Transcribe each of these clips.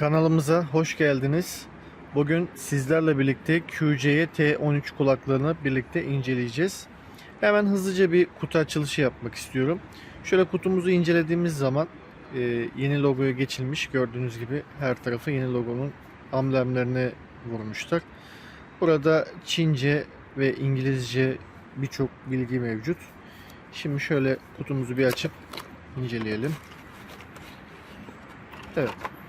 Kanalımıza hoş geldiniz. Bugün sizlerle birlikte QC'ye T13 kulaklığını birlikte inceleyeceğiz. Hemen hızlıca bir kutu açılışı yapmak istiyorum. Şöyle kutumuzu incelediğimiz zaman e, yeni logoya geçilmiş. Gördüğünüz gibi her tarafı yeni logonun amblemlerine vurmuşlar. Burada Çince ve İngilizce birçok bilgi mevcut. Şimdi şöyle kutumuzu bir açıp inceleyelim. Evet.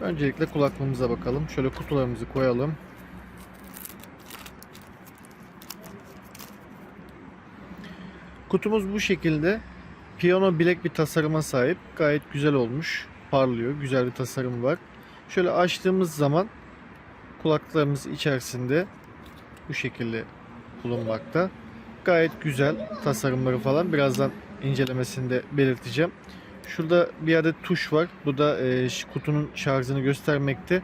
Öncelikle kulaklığımıza bakalım. Şöyle kutularımızı koyalım. Kutumuz bu şekilde. Piyano bilek bir tasarıma sahip. Gayet güzel olmuş. Parlıyor. Güzel bir tasarım var. Şöyle açtığımız zaman kulaklarımız içerisinde bu şekilde bulunmakta. Gayet güzel tasarımları falan. Birazdan incelemesinde belirteceğim. Şurada bir adet tuş var. Bu da e, kutunun şarjını göstermekte.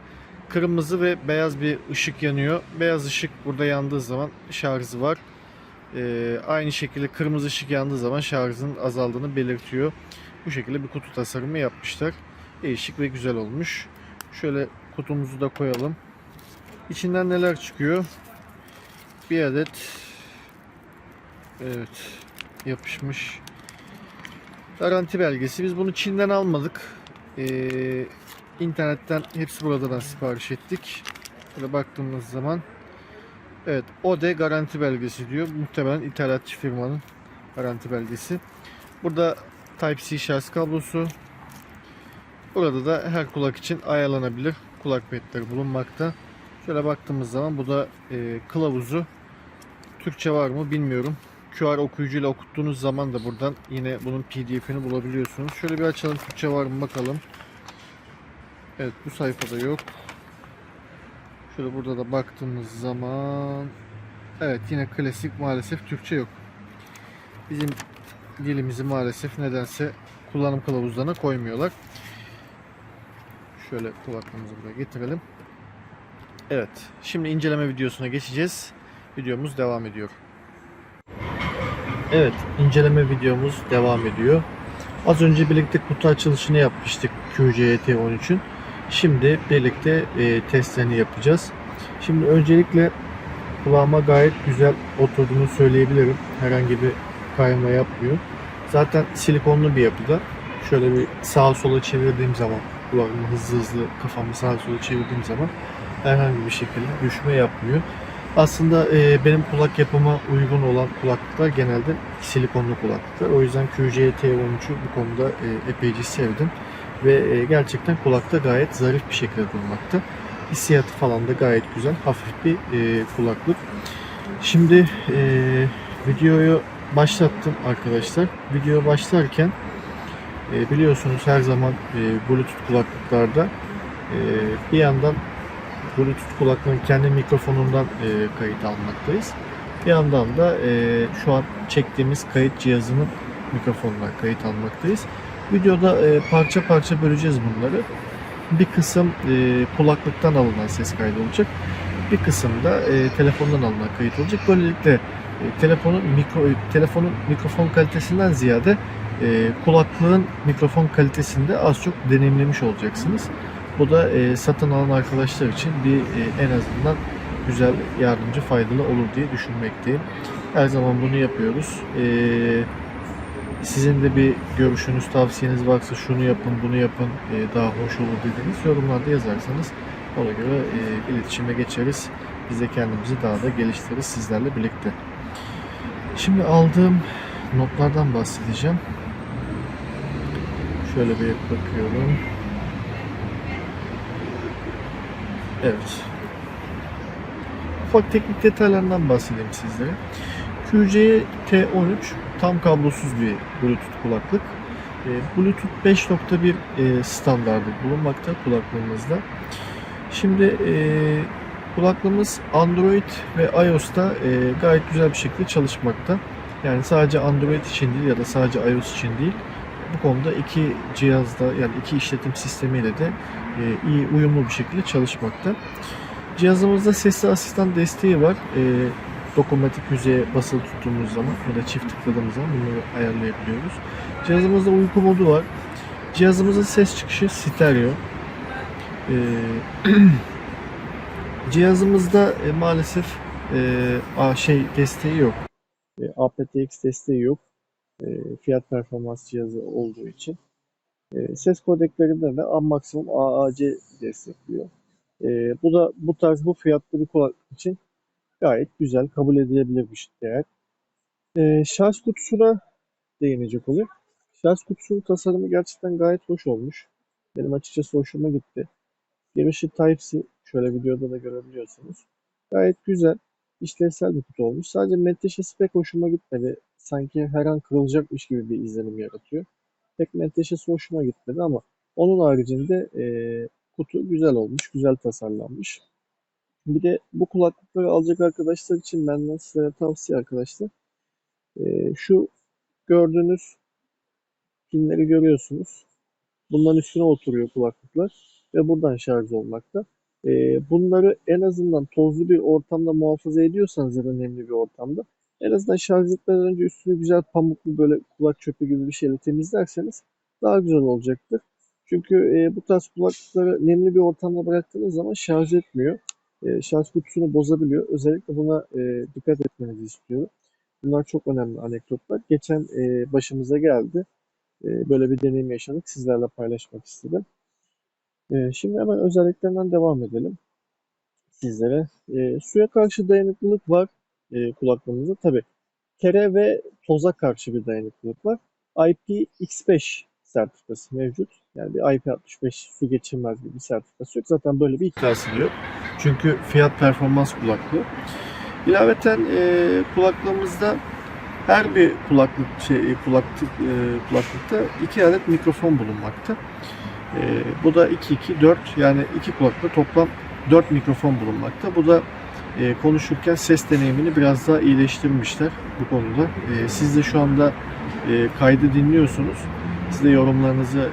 Kırmızı ve beyaz bir ışık yanıyor. Beyaz ışık burada yandığı zaman şarjı var. E, aynı şekilde kırmızı ışık yandığı zaman şarjın azaldığını belirtiyor. Bu şekilde bir kutu tasarımı yapmışlar. Değişik ve güzel olmuş. Şöyle kutumuzu da koyalım. İçinden neler çıkıyor? Bir adet evet yapışmış Garanti belgesi. Biz bunu Çin'den almadık. Ee, internetten hepsi buradan sipariş ettik. Böyle baktığımız zaman evet ODE garanti belgesi diyor. Muhtemelen ithalatçı firmanın garanti belgesi. Burada Type-C şarj kablosu. Burada da her kulak için ayarlanabilir kulak petleri bulunmakta. Şöyle baktığımız zaman bu da e, kılavuzu. Türkçe var mı bilmiyorum. QR okuyucuyla okuttuğunuz zaman da buradan yine bunun pdf'ini bulabiliyorsunuz. Şöyle bir açalım Türkçe var mı bakalım. Evet bu sayfada yok. Şöyle burada da baktığımız zaman evet yine klasik maalesef Türkçe yok. Bizim dilimizi maalesef nedense kullanım kılavuzlarına koymuyorlar. Şöyle kulaklığımızı buraya getirelim. Evet şimdi inceleme videosuna geçeceğiz. Videomuz devam ediyor. Evet, inceleme videomuz devam ediyor. Az önce birlikte kutu açılışını yapmıştık QCT 13'ün. Şimdi birlikte e, testlerini yapacağız. Şimdi öncelikle kulağıma gayet güzel oturduğunu söyleyebilirim. Herhangi bir kayma yapmıyor. Zaten silikonlu bir yapıda. Şöyle bir sağa sola çevirdiğim zaman kulağımı hızlı hızlı kafamı sağa sola çevirdiğim zaman herhangi bir şekilde düşme yapmıyor. Aslında e, benim kulak yapıma uygun olan kulaklıklar genelde silikonlu kulaklıklar. O yüzden QCT13'ü bu konuda e, epeyce sevdim. Ve e, gerçekten kulakta gayet zarif bir şekilde durmakta. Hissiyatı falan da gayet güzel. Hafif bir e, kulaklık. Şimdi e, videoyu başlattım arkadaşlar. Video başlarken e, biliyorsunuz her zaman e, Bluetooth kulaklıklarda e, bir yandan Bluetooth kulaklığın kendi mikrofonundan e, kayıt almaktayız. Bir yandan da e, şu an çektiğimiz kayıt cihazının mikrofonundan kayıt almaktayız. Videoda e, parça parça böleceğiz bunları. Bir kısım e, kulaklıktan alınan ses kaydı olacak. Bir kısım da e, telefondan alınan kayıt olacak. Böylelikle e, telefonun mikro telefonun mikrofon kalitesinden ziyade e, kulaklığın mikrofon kalitesinde az çok deneyimlemiş olacaksınız. Bu da e, satın alan arkadaşlar için bir e, en azından güzel, yardımcı, faydalı olur diye düşünmekteyim. Her zaman bunu yapıyoruz. E, sizin de bir görüşünüz, tavsiyeniz varsa şunu yapın, bunu yapın e, daha hoş olur dediğiniz yorumlarda yazarsanız ona göre e, iletişime geçeriz. Biz de kendimizi daha da geliştiririz sizlerle birlikte. Şimdi aldığım notlardan bahsedeceğim. Şöyle bir bakıyorum. Evet. Ufak teknik detaylarından bahsedeyim sizlere. QC-T13 tam kablosuz bir Bluetooth kulaklık. E, Bluetooth 5.1 e, standardı bulunmakta kulaklığımızda. Şimdi e, kulaklığımız Android ve iOS'ta gayet güzel bir şekilde çalışmakta. Yani sadece Android için değil ya da sadece iOS için değil. Bu konuda iki cihazda yani iki işletim sistemiyle de e, iyi uyumlu bir şekilde çalışmakta. Cihazımızda sesli asistan desteği var. E, dokunmatik yüzeye basılı tuttuğumuz zaman ya da çift tıkladığımız zaman bunları ayarlayabiliyoruz. Cihazımızda uyku modu var. Cihazımızın ses çıkışı stereo. Ee, cihazımızda e, maalesef e, a, şey desteği yok. E, aptX desteği yok. E, fiyat performans cihazı olduğu için. E, ses kodeklerinde de maksimum AAC destekliyor. E, bu da bu tarz bu fiyatlı bir kulaklık için gayet güzel, kabul edilebilir bir değer. Şarj kutusuna değinecek olayım. Şarj kutusunun tasarımı gerçekten gayet hoş olmuş. Benim açıkçası hoşuma gitti. Girişi Type-C, şöyle videoda da görebiliyorsunuz. Gayet güzel, işlevsel bir kutu olmuş. Sadece menteşesi pek hoşuma gitmedi. Sanki her an kırılacakmış gibi bir izlenim yaratıyor. Pek menteşesi hoşuma gitmedi ama onun haricinde e, kutu güzel olmuş, güzel tasarlanmış. Bir de bu kulaklıkları alacak arkadaşlar için benden size tavsiye arkadaşlar. E, şu gördüğünüz pinleri görüyorsunuz. Bunların üstüne oturuyor kulaklıklar ve buradan şarj olmakta. E, bunları en azından tozlu bir ortamda muhafaza ediyorsanız ya da nemli bir ortamda en azından şarj etmeden önce üstünü güzel pamuklu böyle kulak çöpü gibi bir şeyle temizlerseniz daha güzel olacaktır. Çünkü e, bu tarz kulaklıkları nemli bir ortamda bıraktığınız zaman şarj etmiyor. E, şarj kutusunu bozabiliyor. Özellikle buna e, dikkat etmenizi istiyorum. Bunlar çok önemli anekdotlar. Geçen e, başımıza geldi. E, böyle bir deneyim yaşadık. Sizlerle paylaşmak istedim. E, şimdi hemen özelliklerinden devam edelim sizlere. E, suya karşı dayanıklılık var e, kulaklığımızda. Tabi kere ve toza karşı bir dayanıklılık var. IPX5 sertifikası mevcut. Yani bir IP65 su geçirmez gibi bir sertifikası yok. Zaten böyle bir iddiası yok. Çünkü fiyat performans kulaklığı. İlaveten e, kulaklığımızda her bir kulaklık şey kulaklık e, kulaklıkta iki adet mikrofon bulunmakta. E, bu da 2 2 4 yani iki kulaklıkta toplam 4 mikrofon bulunmakta. Bu da e, konuşurken ses deneyimini biraz daha iyileştirmişler bu konuda. E, siz de şu anda e, kaydı dinliyorsunuz. Siz de yorumlarınızı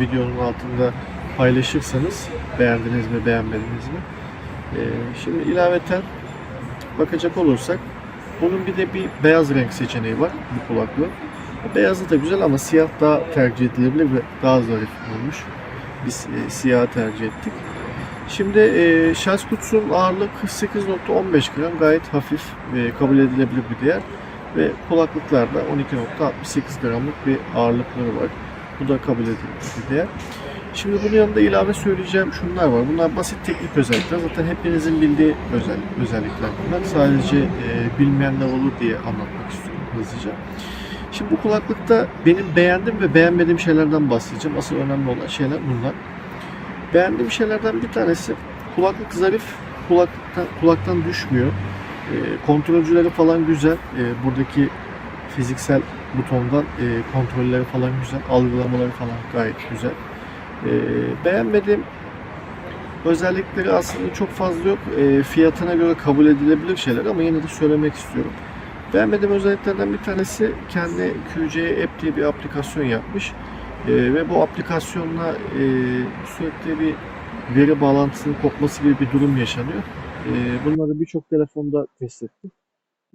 videonun altında paylaşırsanız beğendiniz mi beğenmediniz mi? Şimdi ilaveten bakacak olursak bunun bir de bir beyaz renk seçeneği var bu kulaklığı. Beyazı da güzel ama siyah daha tercih edilebilir ve daha zarif olmuş. Biz e, siyah tercih ettik. Şimdi e, şarj kutusunun ağırlığı 48.15 gram gayet hafif ve kabul edilebilir bir değer. Ve kulaklıklarda 12.68 gramlık bir ağırlıkları var. Bu da kabul edilebilir bir değer. Şimdi bunun yanında ilave söyleyeceğim şunlar var. Bunlar basit teknik özellikler. Zaten hepinizin bildiği özel, özellikler bunlar. Sadece e, bilmeyenler olur diye anlatmak istiyorum hızlıca. Şimdi bu kulaklıkta benim beğendiğim ve beğenmediğim şeylerden bahsedeceğim. Asıl önemli olan şeyler bunlar. Beğendiğim şeylerden bir tanesi kulaklık zarif, kulaktan, kulaktan düşmüyor. E, kontrolcüleri falan güzel. E, buradaki fiziksel butondan e, kontrolleri falan güzel. Algılamaları falan gayet güzel. E, beğenmediğim özellikleri aslında çok fazla yok. E, fiyatına göre kabul edilebilir şeyler ama yine de söylemek istiyorum. Beğenmediğim özelliklerden bir tanesi kendi QC App diye bir aplikasyon yapmış. E, ve bu aplikasyonla e, sürekli bir veri bağlantısının kopması gibi bir durum yaşanıyor. E, bunları birçok telefonda test ettim.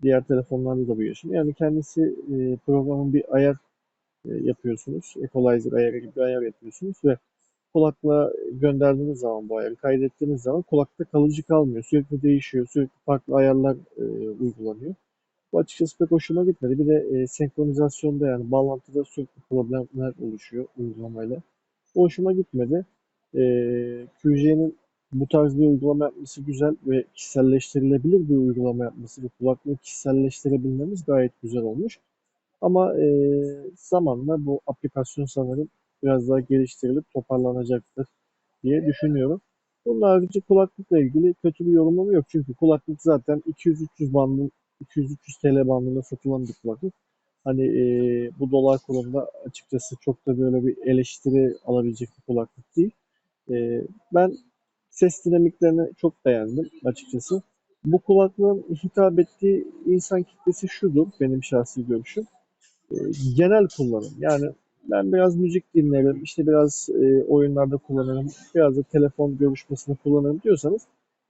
Diğer telefonlarda da bu yaşanıyor. Yani kendisi e, programın bir ayar e, yapıyorsunuz. Equalizer ayarı gibi bir ayar yapıyorsunuz ve kulakla gönderdiğiniz zaman bu ayarı kaydettiğiniz zaman kulakta kalıcı kalmıyor. Sürekli değişiyor. Sürekli farklı ayarlar e, uygulanıyor. Bu açıkçası pek hoşuma gitmedi. Bir de e, senkronizasyonda yani bağlantıda sürekli problemler oluşuyor uygulamayla. Bu hoşuma gitmedi. E, QJ'nin bu tarz bir uygulama yapması güzel ve kişiselleştirilebilir bir uygulama yapması ve kulaklığı kişiselleştirebilmemiz gayet güzel olmuş. Ama e, zamanla bu aplikasyon sanırım biraz daha geliştirilip toparlanacaktır diye düşünüyorum. Bunun harici kulaklıkla ilgili kötü bir yorumum yok. Çünkü kulaklık zaten 200-300 bandın 200-300 TL bandında satılan bir kulaklık. Hani e, bu dolar kurunda açıkçası çok da böyle bir eleştiri alabilecek bir kulaklık değil. E, ben ses dinamiklerini çok beğendim açıkçası. Bu kulaklığın hitap ettiği insan kitlesi şudur benim şahsi görüşüm. E, genel kullanım. Yani ben biraz müzik dinlerim, işte biraz e, oyunlarda kullanırım, biraz da telefon görüşmesinde kullanırım diyorsanız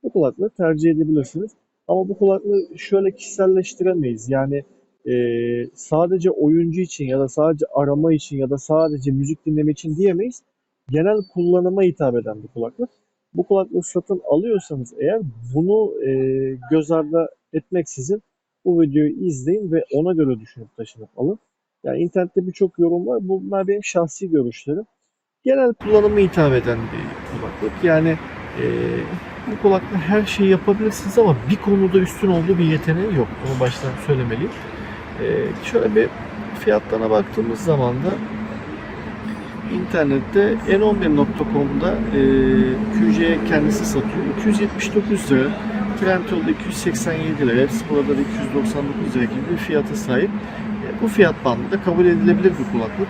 bu kulaklığı tercih edebilirsiniz. Ama bu kulaklığı şöyle kişiselleştiremeyiz. Yani e, sadece oyuncu için ya da sadece arama için ya da sadece müzik dinleme için diyemeyiz. Genel kullanıma hitap eden bir kulaklık. Bu kulaklığı satın alıyorsanız eğer bunu e, göz ardı etmeksizin bu videoyu izleyin ve ona göre düşünüp taşınıp alın. Yani internette birçok yorum var. Bunlar benim şahsi görüşlerim. Genel kullanıma hitap eden bir kulaklık. Yani e, bu kulaklık her şeyi yapabilirsiniz ama bir konuda üstün olduğu bir yeteneği yok. Onu baştan söylemeliyim. E, şöyle bir fiyatlarına baktığımız zaman da internette n11.com'da e, QC kendisi satıyor. 279 lira. Trendyol'da 287 lira. Burada da 299 lira gibi bir fiyata sahip. E, bu fiyat bandında kabul edilebilir bir kulaklık.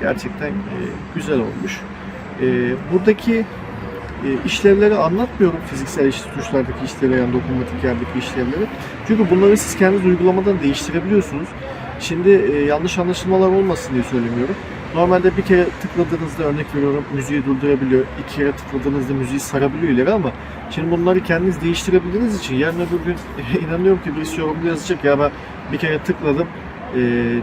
Gerçekten e, güzel olmuş. E, buradaki işlevleri anlatmıyorum. Fiziksel tuşlardaki işlevleri, yani dokunmatik yerdeki işlevleri. Çünkü bunları siz kendiniz uygulamadan değiştirebiliyorsunuz. Şimdi e, yanlış anlaşılmalar olmasın diye söylemiyorum. Normalde bir kere tıkladığınızda örnek veriyorum müziği durdurabiliyor. iki kere tıkladığınızda müziği sarabiliyor ileri ama şimdi bunları kendiniz değiştirebildiğiniz için yarın öbür gün inanıyorum ki birisi yorumda yazacak ya ben bir kere tıkladım e,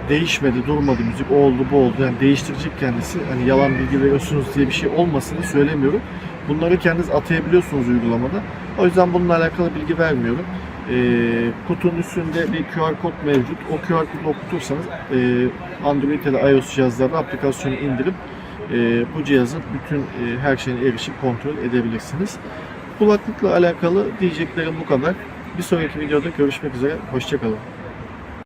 değişmedi, durmadı müzik, o oldu, bu oldu. Yani değiştirecek kendisi. Hani yalan bilgi veriyorsunuz diye bir şey olmasın diye söylemiyorum. Bunları kendiniz atayabiliyorsunuz uygulamada. O yüzden bununla alakalı bilgi vermiyorum. E, kutunun üstünde bir QR kod mevcut. O QR kodu okutursanız e, Android ya da iOS cihazlarda aplikasyonu indirip e, bu cihazın bütün e, her şeyine erişip kontrol edebilirsiniz. Kulaklıkla alakalı diyeceklerim bu kadar. Bir sonraki videoda görüşmek üzere. Hoşçakalın.